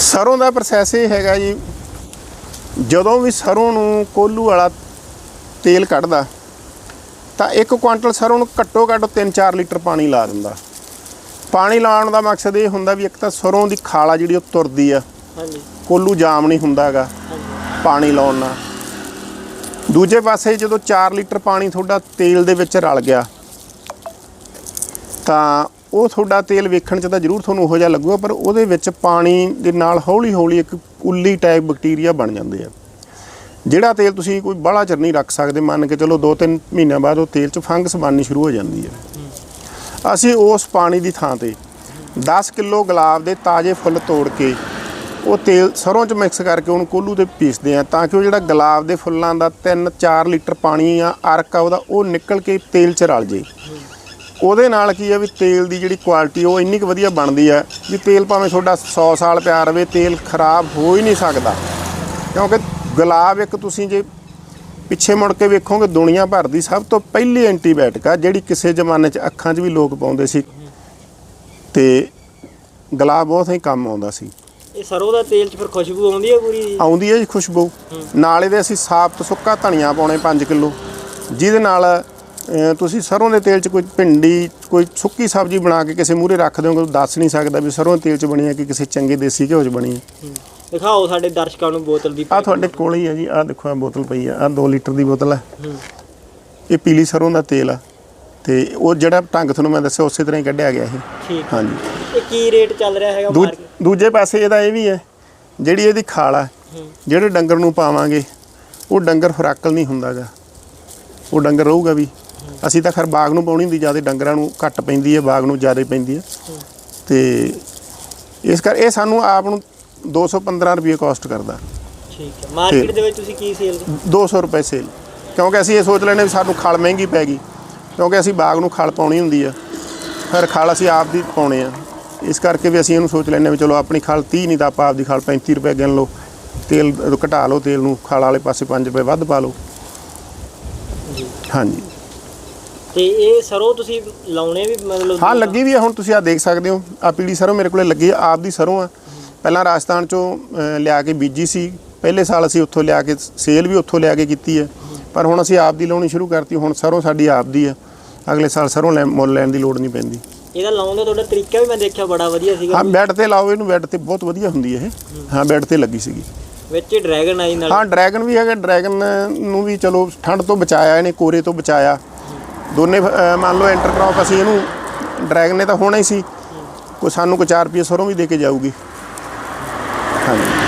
ਸਰੋਂ ਦਾ ਪ੍ਰੋਸੈਸ ਇਹ ਹੈਗਾ ਜੀ ਜਦੋਂ ਵੀ ਸਰੋਂ ਨੂੰ ਕੋਲੂ ਵਾਲਾ ਤੇਲ ਕੱਢਦਾ ਤਾਂ ਇੱਕ ਕੁਆਂਟਲ ਸਰੋਂ ਨੂੰ ਘੱਟੋ ਘੱਟ 3-4 ਲੀਟਰ ਪਾਣੀ ਲਾ ਦਿੰਦਾ। ਪਾਣੀ ਲਾਉਣ ਦਾ ਮਕਸਦ ਇਹ ਹੁੰਦਾ ਵੀ ਇੱਕ ਤਾਂ ਸਰੋਂ ਦੀ ਖਾਲਾ ਜਿਹੜੀ ਉਹ ਤੁਰਦੀ ਆ। ਹਾਂਜੀ। ਕੋਲੂ ਜਾਮ ਨਹੀਂ ਹੁੰਦਾਗਾ ਪਾਣੀ ਲਾਉਣ ਨਾਲ। ਦੂਜੇ ਪਾਸੇ ਜਦੋਂ 4 ਲੀਟਰ ਪਾਣੀ ਤੁਹਾਡਾ ਤੇਲ ਦੇ ਵਿੱਚ ਰਲ ਗਿਆ ਤਾਂ ਉਹ ਤੁਹਾਡਾ ਤੇਲ ਵੇਖਣ 'ਚ ਤਾਂ ਜ਼ਰੂਰ ਤੁਹਾਨੂੰ ਉਹੋ ਜਿਹਾ ਲੱਗੂਗਾ, ਪਰ ਉਹਦੇ ਵਿੱਚ ਪਾਣੀ ਦੇ ਨਾਲ ਹੌਲੀ ਹੌਲੀ ਇੱਕ ਉੱਲੀ ਟਾਈਪ ਬੈਕਟੀਰੀਆ ਬਣ ਜਾਂਦੇ ਆ। ਜਿਹੜਾ ਤੇਲ ਤੁਸੀਂ ਕੋਈ ਬਾਹਲਾ ਚਿਰ ਨਹੀਂ ਰੱਖ ਸਕਦੇ, ਮੰਨ ਕੇ ਚਲੋ 2-3 ਮਹੀਨਿਆਂ ਬਾਅਦ ਉਹ ਤੇਲ 'ਚ ਫੰਗਸ ਬਣਨੀ ਸ਼ੁਰੂ ਹੋ ਜਾਂਦੀ ਹੈ। ਅਸੀਂ ਉਸ ਪਾਣੀ ਦੀ ਥਾਂ ਤੇ 10 ਕਿਲੋ ਗੁਲਾਬ ਦੇ ਤਾਜ਼ੇ ਫੁੱਲ ਤੋੜ ਕੇ ਉਹ ਤੇਲ ਸਰੋਂ 'ਚ ਮਿਕਸ ਕਰਕੇ ਉਹਨੂੰ ਕੋਲੂ ਤੇ ਪੀਸਦੇ ਆ ਤਾਂ ਕਿ ਉਹ ਜਿਹੜਾ ਗੁਲਾਬ ਦੇ ਫੁੱਲਾਂ ਦਾ 3-4 ਲੀਟਰ ਪਾਣੀ ਆ ਅਰਕ ਆ ਉਹਦਾ ਉਹ ਨਿਕਲ ਕੇ ਤੇਲ 'ਚ ਰਲ ਜੇ। ਉਹਦੇ ਨਾਲ ਕੀ ਆ ਵੀ ਤੇਲ ਦੀ ਜਿਹੜੀ ਕੁਆਲਿਟੀ ਉਹ ਇੰਨੀ ਕੁ ਵਧੀਆ ਬਣਦੀ ਆ ਵੀ ਤੇਲ ਭਾਵੇਂ ਤੁਹਾਡਾ 100 ਸਾਲ ਪਿਆ ਰਵੇ ਤੇਲ ਖਰਾਬ ਹੋ ਹੀ ਨਹੀਂ ਸਕਦਾ। ਕਿਉਂਕਿ ਗੁਲਾਬ ਇੱਕ ਤੁਸੀਂ ਜੇ ਪਿੱਛੇ ਮੁੜ ਕੇ ਵੇਖੋਗੇ ਦੁਨੀਆ ਭਰ ਦੀ ਸਭ ਤੋਂ ਪਹਿਲੀ ਐਂਟੀਬਾਇਓਟਿਕ ਆ ਜਿਹੜੀ ਕਿਸੇ ਜ਼ਮਾਨੇ 'ਚ ਅੱਖਾਂ 'ਚ ਵੀ ਲੋਕ ਪਾਉਂਦੇ ਸੀ। ਤੇ ਗੁਲਾਬ ਬਹੁਤ ਹੀ ਕੰਮ ਆਉਂਦਾ ਸੀ। ਇਹ ਸਰੋਂ ਦਾ ਤੇਲ ਚ ਫਿਰ ਖੁਸ਼ਬੂ ਆਉਂਦੀ ਹੈ ਪੂਰੀ? ਆਉਂਦੀ ਹੈ ਜੀ ਖੁਸ਼ਬੂ। ਨਾਲ ਇਹਦੇ ਅਸੀਂ ਸਾਬਤ ਸੁੱਕਾ ਧਨੀਆ ਪਾਉਣੇ 5 ਕਿਲੋ ਜਿਹਦੇ ਨਾਲ ਤੁਸੀਂ ਸਰੋਂ ਦੇ ਤੇਲ 'ਚ ਕੋਈ ਭਿੰਡੀ ਕੋਈ ਸੁੱਕੀ ਸਬਜ਼ੀ ਬਣਾ ਕੇ ਕਿਸੇ ਮੂਹਰੇ ਰੱਖ ਦਿਓਗੇ ਦੱਸ ਨਹੀਂ ਸਕਦਾ ਵੀ ਸਰੋਂ ਦੇ ਤੇਲ 'ਚ ਬਣੀ ਹੈ ਕਿ ਕਿਸੇ ਚੰਗੇ ਦੇਸੀ ਘਿਓ 'ਚ ਬਣੀ ਹੈ। ਦਿਖਾਓ ਸਾਡੇ ਦਰਸ਼ਕਾਂ ਨੂੰ ਬੋਤਲ ਦੀ ਆ ਤੁਹਾਡੇ ਕੋਲ ਹੀ ਹੈ ਜੀ ਆ ਦੇਖੋ ਆ ਬੋਤਲ ਪਈ ਆ ਆ 2 ਲੀਟਰ ਦੀ ਬੋਤਲ ਹੈ। ਇਹ ਪੀਲੀ ਸਰੋਂ ਦਾ ਤੇਲ ਆ ਤੇ ਉਹ ਜਿਹੜਾ ਢੰਗ ਤੁਹਾਨੂੰ ਮੈਂ ਦੱਸਿਆ ਉਸੇ ਤਰ੍ਹਾਂ ਹੀ ਕੱਢਿਆ ਗਿਆ ਇਹ। ਠੀਕ। ਹਾਂਜੀ। ਇਹ ਕੀ ਰੇਟ ਚੱਲ ਰਿਹਾ ਹੈਗਾ ਮਾਰਕੀਟ ਦੂਜੇ ਪਾਸੇ ਇਹਦਾ ਇਹ ਵੀ ਹੈ ਜਿਹੜੀ ਇਹਦੀ ਖਾਲ ਆ। ਜਿਹੜੇ ਡੰਗਰ ਨੂੰ ਪਾਵਾਂਗੇ ਉਹ ਡੰਗਰ ਫਰਾਕਲ ਨਹੀਂ ਹੁੰਦਾਗਾ। ਉਹ ਡੰਗਰ ਰਹੂਗਾ ਵੀ। ਅਸੀਂ ਤਾਂ ਖਰ ਬਾਗ ਨੂੰ ਪਾਉਣੀ ਹੁੰਦੀ ਜ਼ਿਆਦਾ ਡੰਗਰਾਂ ਨੂੰ ਘੱਟ ਪੈਂਦੀ ਹੈ ਬਾਗ ਨੂੰ ਜ਼ਿਆਦਾ ਪੈਂਦੀ ਹੈ। ਤੇ ਇਸ ਕਰ ਇਹ ਸਾਨੂੰ ਆਪ ਨੂੰ 215 ਰੁਪਏ ਕਾਸਟ ਕਰਦਾ। ਠੀਕ ਹੈ। ਮਾਰਕੀਟ ਦੇ ਵਿੱਚ ਤੁਸੀਂ ਕੀ ਸੇਲ 200 ਰੁਪਏ ਸੇਲ ਕਿਉਂਕਿ ਅਸੀਂ ਇਹ ਸੋਚ ਲੈਨੇ ਵੀ ਸਾਨੂੰ ਖਲ ਮਹਿੰਗੀ ਪੈ ਗਈ। ਕਿਉਂਕਿ ਅਸੀਂ ਬਾਗ ਨੂੰ ਖਲ ਪਾਉਣੀ ਹੁੰਦੀ ਆ। ਫਿਰ ਖਲ ਅਸੀਂ ਆਪ ਦੀ ਪਾਉਣੇ ਆ। ਇਸ ਕਰਕੇ ਵੀ ਅਸੀਂ ਇਹਨੂੰ ਸੋਚ ਲੈਨੇ ਵੀ ਚਲੋ ਆਪਣੀ ਖਲ 30 ਨਹੀਂ ਤਾਂ ਆਪਾਂ ਆਪਦੀ ਖਲ 35 ਰੁਪਏ ਗਿਣ ਲਓ। ਤੇਲ ਘਟਾ ਲਓ ਤੇਲ ਨੂੰ ਖਲ ਵਾਲੇ ਪਾਸੇ 5 ਰੁਪਏ ਵੱਧ ਪਾ ਲਓ। ਹਾਂਜੀ। ਤੇ ਇਹ ਸਰੋਂ ਤੁਸੀਂ ਲਾਉਣੇ ਵੀ ਮਤਲਬ ਹਾਂ ਲੱਗੀ ਵੀ ਆ ਹੁਣ ਤੁਸੀਂ ਆ ਦੇਖ ਸਕਦੇ ਹੋ। ਆ ਪੀਲੀ ਸਰੋਂ ਮੇਰੇ ਕੋਲੇ ਲੱਗੀ ਆ ਆਪ ਦੀ ਸਰੋਂ ਆ। ਪਹਿਲਾਂ ਰਾਜਸਥਾਨ ਚੋਂ ਅ, ਲਿਆ ਕੇ ਬੀਜੀ ਸੀ। ਪਹਿਲੇ ਸਾਲ ਅਸੀਂ ਉੱਥੋਂ ਲਿਆ ਕੇ ਸੇਲ ਵੀ ਉੱਥੋਂ ਲਿਆ ਕੇ ਕੀਤੀ ਹੈ ਪਰ ਹੁਣ ਅਸੀਂ ਆਪ ਦੀ ਲਾਉਣੀ ਸ਼ੁਰੂ ਕਰਤੀ ਹੁਣ ਸਰੋਂ ਸਾਡੀ ਆਪ ਦੀ ਆ। ਅਗਲੇ ਸਾਲ ਸਰੋਂ ਲੈ ਮੁੱਲ ਲੈਣ ਦੀ ਲੋੜ ਨਹੀਂ ਪੈਂਦੀ। ਇਹਦਾ ਲਾਉਣ ਦਾ ਤੁਹਾਡਾ ਤਰੀਕਾ ਵੀ ਮੈਂ ਦੇਖਿਆ ਬੜਾ ਵਧੀਆ ਸੀਗਾ। ਹਾਂ ਬੈੱਡ ਤੇ ਲਾਓ ਇਹਨੂੰ ਬੈੱਡ ਤੇ ਬਹੁਤ ਵਧੀਆ ਹੁੰਦੀ ਹੈ ਇਹ। ਹਾਂ ਬੈੱਡ ਤੇ ਲੱਗੀ ਸੀਗੀ। ਵਿੱਚ ਡਰੈਗਨ ਆਈ ਨਾਲ। ਹਾਂ ਡਰੈਗਨ ਵੀ ਹੈਗਾ ਡਰੈਗਨ ਨੂੰ ਵੀ ਚਲੋ ਠੰਡ ਤੋਂ ਬਚਾਇਆ ਇਹਨੇ ਕੋਰੇ ਤੋਂ ਬਚਾਇਆ। ਦੋਨੇ ਅ, ਮੰਨ ਲਓ ਐਂਟਰ ਕ੍ਰੌਪ ਅਸੀਂ ਇਹਨੂੰ ਡਰੈਗਨ ਨੇ ਤਾਂ ਹੋਣਾ ਹੀ ਸੀ। ਕੋਈ ਸਾਨੂੰ ਕੋਈ 4 ਰੁਪਏ ਸਰੋਂ ਵੀ ਦੇ ਕੇ ਜਾਊਗੀ। ਹਾਂਜੀ।